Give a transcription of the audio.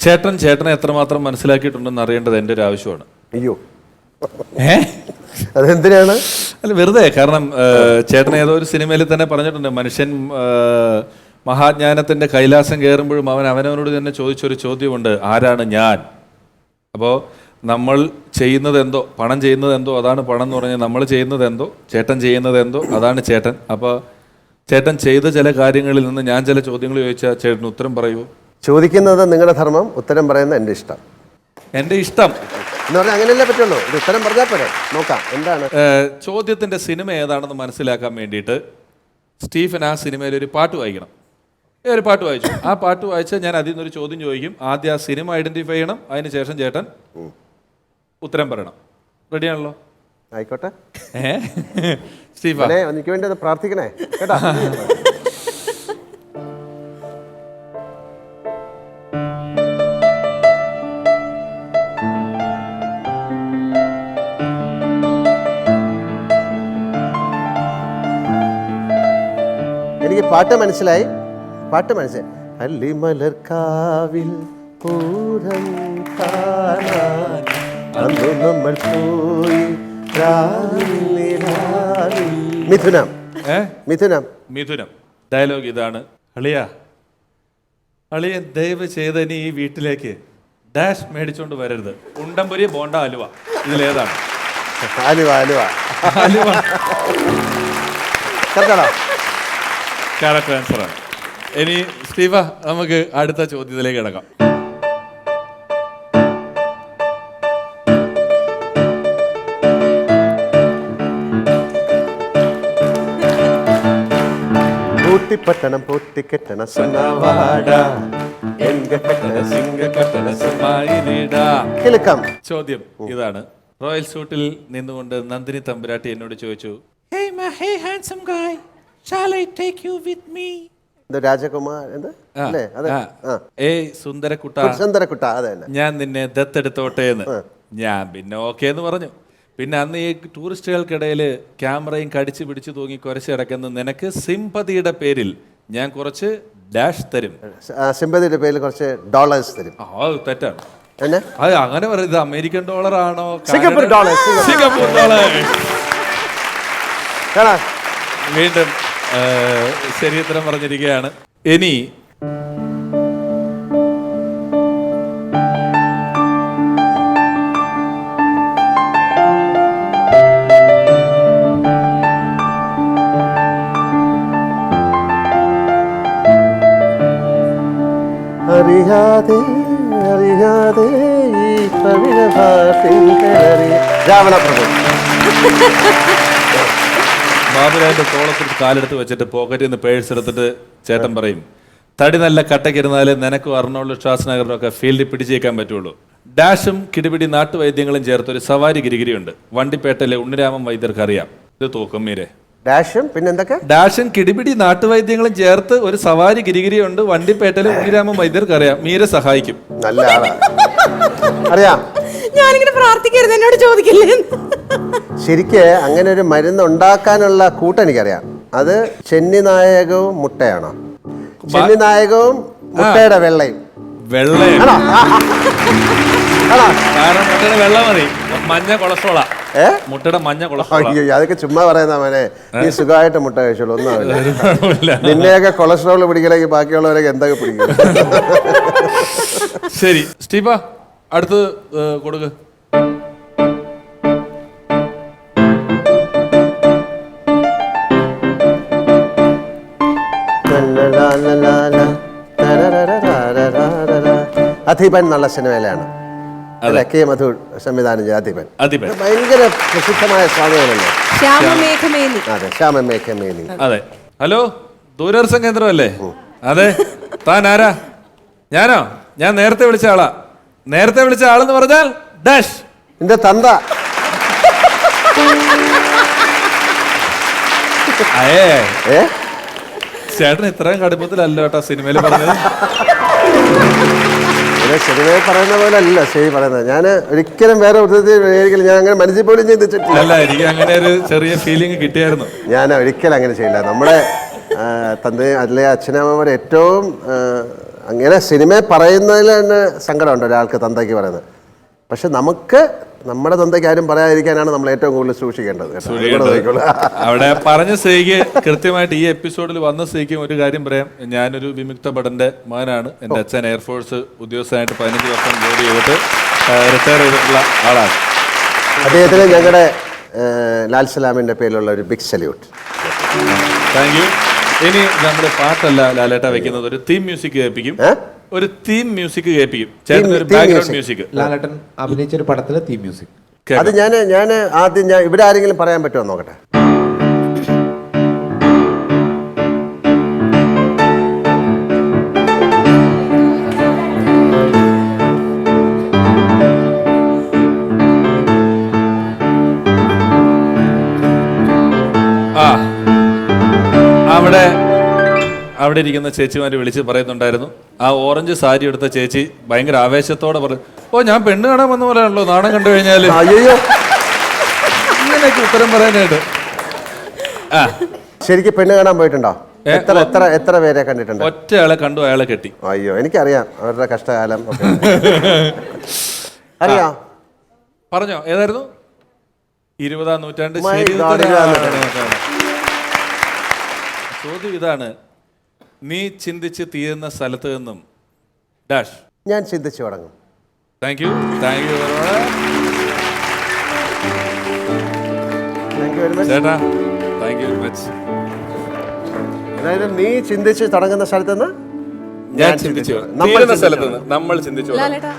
ചേട്ടൻ ചേട്ടനെ എത്രമാത്രം മനസ്സിലാക്കിയിട്ടുണ്ടെന്ന് അറിയേണ്ടത് എന്റെ ഒരു ആവശ്യമാണ്. അയ്യോ. ഏ? അതെന്തിനാണ്? അല്ല വെറുതെ കാരണം ചേട്ടൻ ഏതോ ഒരു സിനിമയിൽ തന്നെ പറഞ്ഞിട്ടുണ്ട് മനുഷ്യൻ മഹാജ്ഞാനത്തിന്റെ കൈലാസം കയറുമ്പോഴും അവൻ അവനവനോട് തന്നെ ചോദിച്ചൊരു ചോദ്യമുണ്ട് ആരാണ് ഞാൻ? അപ്പോൾ നമ്മൾ ചെയ്യുന്നത് എന്തോ പണം ചെയ്യുന്നത് എന്തോ അതാണ് പണം എന്ന് പറഞ്ഞാൽ നമ്മൾ ചെയ്യുന്നത് എന്തോ ചേട്ടൻ ചെയ്യുന്നത് എന്തോ അതാണ് ചേട്ടൻ. അപ്പോൾ ചേട്ടൻ ചെയ്ത ചില കാര്യങ്ങളിൽ നിന്ന് ഞാൻ ചില ചോദ്യങ്ങൾ ചോദിച്ചാൽ ചേട്ടൻ ഉത്തരം പറയൂ. ചോദിക്കുന്നത് നിങ്ങളുടെ ധർമ്മം ഉത്തരം പറയുന്നത് എന്റെ ഇഷ്ടം. എന്റെ ഇഷ്ടം? എന്ന് പറഞ്ഞാൽ അങ്ങനെയല്ലേ പറ്റുള്ളൂ. ഇത് ഉത്തരം പറഞ്ഞാൽ പോരെ. നോക്കാം എന്താണ്? ചോദ്യത്തിന്റെ സിനിമ ഏതാണെന്ന് മനസ്സിലാക്കാൻ വേണ്ടിയിട്ട് സ്റ്റീഫൻ ആ സിനിമയിൽ ഒരു പാട്ട് വായിക്കണം. ഏ, ഒരു പാട്ട് വായിച്ചു. ആ പാട്ട് വായിച്ച് ഞാൻ അതിൽ നിന്നൊരു ചോദ്യം ചോദിക്കും. ആദ്യം ആ സിനിമ ഐഡന്റിഫൈ ചെയ്യണം. അതിന് ശേഷം ചേട്ടൻ ഉത്തരം പറയണം. റെഡിയാണല്ലോ ആയിക്കോട്ടെ. സ്റ്റീഫ. എനിക്ക് വേണ്ടി അത് പ്രാർത്ഥിക്കണേ. കേട്ടാ? എനിക്ക് പാട്ട് മനസ്സിലായി. പാട്ട് മനസ്സിലായി. അല്ലിമലർക്കാവിൽ പൂരം കാണാൻ അന്നു നമ്മൾ പോയി. മിഥുനം. മിഥുനം. മിഥുനം. ഡയലോഗ് ഇതാണ്. അളിയ അളിയ ദയവ് ചെയ്ത ഇനി ഈ വീട്ടിലേക്ക് ഡാഷ് മേടിച്ചോണ്ട് വരരുത്. ഉണ്ടംപുരി ബോണ്ട അലുവ. ഇതിലേതാണ്. അലുവ അലുവ. അലുവ. കേട്ടോ ക്യാരക്ടർ ആൻസർ ആണ്. ഇനി സ്റ്റീഫ നമുക്ക് അടുത്ത ചോദ്യത്തിലേക്ക് കിടക്കാം. പൂട്ടിക്കെട്ടണ സുണ്ണവാട എങ്ക കെട്ടണ സിംഗ കെട്ടണ കിലുക്കം ചോദ്യം ഇതാണ്. റോയൽ സൂട്ടിൽ നിന്നുകൊണ്ട് നന്ദിനി തമ്പുരാട്ടി എന്നോട് ചോദിച്ചു hey handsome hey, guy, shall I take you with me?" Rajkumar എന്ത്? അല്ലേ? അതെ. ആ. ഏയ് സുന്ദരക്കുട്ട. സുന്ദരക്കുട്ട അതെ തന്നെ ഞാൻ നിന്നെ ദത്തെടുത്തോട്ടെ എന്ന്. ഞാൻ പിന്നെ ഓക്കെ എന്ന് പറഞ്ഞു. പിന്നെ അന്ന് ഈ ടൂറിസ്റ്റുകൾക്കിടയിൽ ക്യാമറയും കടിച്ചു പിടിച്ചു തൂങ്ങി കുരച്ച് കിടക്കുന്ന നിനക്ക് സിംപതിയുടെ പേരിൽ ഞാൻ കുറച്ച് ഡാഷ് തരും. സിംപതിയുടെ പേരിൽ കുറച്ച് ഡോളേഴ്സ് തരും. ആ അത് തെറ്റാണ്. എന്നെ? അത് അങ്ങനെ പറയുന്നത് അമേരിക്കൻ ഡോളർ ആണോ? Singapore dollar, Singapore. ഡോളർ. വീണ്ടും ശരി ഉത്തരം പറഞ്ഞിരിക്കുകയാണ്. ഇനി അറിയാതെ അറിയാതെ ഈ പവിഴഭാത്തിങ്കലറി രാവണ പ്രഭു. ബാബുരാന്റെ തോളത്തിൽ കാലെടുത്ത് വെച്ചിട്ട് പോക്കറ്റിൽ നിന്ന് പേഴ്സ് എടുത്തിട്ട് ചേട്ടൻ പറയും തടി നല്ല കട്ടക്കിരുന്നാലേ നിനക്കും അർണോൾഡ് ഷാസ്നഗറിനും ഒക്കെ ഫീൽഡിൽ പിടിച്ചേക്കാൻ പറ്റുള്ളൂ. ഡാഷും കിടിപിടി നാട്ടുവൈദ്യങ്ങളും ചേർത്ത് ഒരു സവാരി ഗിരിഗിരിയുണ്ട്. വണ്ടിപ്പേട്ടയിലെ ഉണ്ണിരാമൻ വൈദ്യർക്ക് അറിയാം. ഇത് തൂക്കം മീരെ. ഡാഷും പിന്നെന്തൊക്കെ ഡാഷും കിടിപിടി നാട്ടുവൈദ്യങ്ങളും ചേർത്ത് ഒരു സവാരി ഗിരിഗിരിയുണ്ട്. വണ്ടിപ്പേട്ടയിലെ ഉണ്ണിരാമൻ വൈദ്യർക്ക് അറിയാം. മീരെ സഹായിക്കും. നല്ല ആളാ. അറിയാം. ഞാനിങ്ങനെ പ്രാർത്ഥിക്കരുത് എന്നോട് ചോദിക്കില്ലേ ശരിക്ക് അങ്ങനെ ഒരു മരുന്ന് ഉണ്ടാക്കാനുള്ള കൂട്ട് എനിക്കറിയാം. അത് ചെന്നി നായകവും മുട്ടയാണോ. ചെന്നി നായകവും മുട്ടയുടെ വെള്ളയും. വെള്ളയും. ആണോ? ആണോ? കാരണം മുട്ടയുടെ വെള്ളം മതി. മഞ്ഞ കൊളസ്ട്രോളാ. ഏ? മുട്ടയുടെ മഞ്ഞ അതൊക്കെ ചുമ്മാ പറയുന്ന മോനെ. നീ സുഖമായിട്ട് മുട്ട കഴിച്ചോളൂ ഒന്നും ആവില്ല. നിന്നെയൊക്കെ കൊളസ്ട്രോൾ പിടിക്കണമെങ്കിൽ ബാക്കിയുള്ളവരൊക്കെ എന്തൊക്കെ പിടിക്കും? ശരി സ്റ്റീഫ അടുത്ത് കൊടുക്ക്. അധിപൻ എന്നുള്ള സിനിമയിലാണ്. അല്ലെ? കെ. മധു സംവിധാനം ചെയ്ത അധിപൻ. ഭയങ്കര പ്രസിദ്ധമായ സ്വാമിയാണല്ലോ ശ്യാമമേഘമേനി. അതെ ശ്യാമമേഘമേനി. അതെ. ഹലോ ദൂരദർശൻ കേന്ദ്രമല്ലേ? അതെ. താൻ ആരാ? ഞാനോ? ഞാൻ നേരത്തെ വിളിച്ച ആളാ. നേരത്തെ വിളിച്ച ആളെന്ന് പറഞ്ഞാൽ ഡാഷ് എന്റെ തന്ത. അയേ. ഏ? ചേട്ടൻ ഇത്രയും കടുപ്പത്തിലല്ല കേട്ടോ സിനിമയിൽ പറഞ്ഞത്. ഇത് സിനിമയിൽ പറയുന്ന പോലെ അല്ല ശരി പറയുന്നത്. ഞാൻ ഒരിക്കലും വേറെ ഒരിക്കലും ഞാൻ അങ്ങനെ മനസ്സിൽ പോലും ചിന്തിച്ചിട്ടില്ല. അല്ല എനിക്ക് അങ്ങനെ ഒരു ചെറിയ ഫീലിംഗ് കിട്ടിയായിരുന്നു. ഞാൻ ഒരിക്കലും അങ്ങനെ ചെയ്യില്ല. നമ്മുടെ ആ, തന്ത അതിലെ അച്ഛനമ്മമാർ ഏറ്റവും ആ, അങ്ങനെ സിനിമ പറയുന്നതിൽ തന്നെ സങ്കടമുണ്ട് ഒരാൾക്ക് തന്തയ്ക്ക് പറയുന്നത്. പക്ഷെ നമുക്ക് നമ്മുടെ തന്തയ്ക്ക് ആരും പറയാതിരിക്കാനാണ് നമ്മൾ ഏറ്റവും കൂടുതൽ സൂക്ഷിക്കേണ്ടത്. അവിടെ പറഞ്ഞ സ്ഥിതിക്ക് കൃത്യമായിട്ട് ഈ എപ്പിസോഡിൽ വന്ന സ്ഥിതിക്ക് ഒരു കാര്യം പറയാം. ഞാനൊരു വിമുക്ത ഭടന്റെ മകനാണ്. എന്റെ അച്ഛൻ എയർഫോഴ്സ് ഉദ്യോഗസ്ഥനായിട്ട് പതിനഞ്ച് വർഷം ജോലി ചെയ്തിട്ട് റിട്ടയർ ചെയ്തിട്ടുള്ള ആളാണ്. അദ്ദേഹത്തിന് ഞങ്ങളുടെ ലാൽ സലാമിന്റെ പേരിലുള്ള ഒരു ബിഗ് സല്യൂട്ട് താങ്ക് യു ഇനി നമ്മുടെ പാട്ടല്ല ലാലേട്ട വെക്കുന്നത്. ഒരു തീം മ്യൂസിക് കേൾപ്പിക്കും? ഒരു തീം മ്യൂസിക് കേൾപ്പിക്കും. ചേട്ടൻ ഒരു ബാക്ക്ഗ്രൗണ്ട് മ്യൂസിക് ലാലേട്ടൻ അഭിനയിച്ച ഒരു പടത്തിലെ തീം മ്യൂസിക് അത് ഞാൻ ഞാൻ ആദ്യം ഞാൻ ഇവിടെ ആരെങ്കിലും പറയാൻ പറ്റുമോ നോക്കട്ടെ? ആ. അവിടെ അവിടെ ഇരിക്കുന്ന ചേച്ചിമാര് വിളിച്ച് പറയുന്നുണ്ടായിരുന്നു. ആ ഓറഞ്ച് സാരി എടുത്ത ചേച്ചി ഭയങ്കര ആവേശത്തോടെ പറഞ്ഞു ഓ ഞാൻ പെണ്ണ് കാണാൻ വന്ന പോലെയാണല്ലോ നാണം കണ്ടു കഴിഞ്ഞാൽ. അയ്യോ ഇങ്ങനെയൊക്കെ ഉത്തരം പറയാനായിട്ട്. ആ. ശരിക്കും പെണ്ണ് കാണാൻ പോയിട്ടുണ്ടോ? ഏ, എത്ര എത്ര എത്ര പേരെ കണ്ടിട്ടുണ്ട്? ഒറ്റയാളെ കണ്ടു അയാളെ കെട്ടി. അയ്യോ എനിക്കറിയാം അവരുടെ കഷ്ടകാലം ഒക്കെ. അറിയാം. പറഞ്ഞോ ഏതായിരുന്നു? ഇരുപതാം നൂറ്റാണ്ട് My God. ചോദ്യം ഇതാണ് നീ ചിന്തിച്ച് തീരുന്ന സ്ഥലത്ത് നിന്നും ഡാഷ്. ഞാൻ ചിന്തിച്ചു തുടങ്ങും. Thank you thank you thank very much ചേട്ടാ താങ്ക് യു വെരി മച്ച് അതായത് നീ ചിന്തിച്ച് തുടങ്ങുന്ന സ്ഥലത്ത് നിന്ന് ഞാൻ ചിന്തിച്ചു നമ്മൾ തീരുന്ന സ്ഥലത്ത് നിന്ന് നമ്മൾ ചിന്തിച്ചു ലാലേട്ടാ.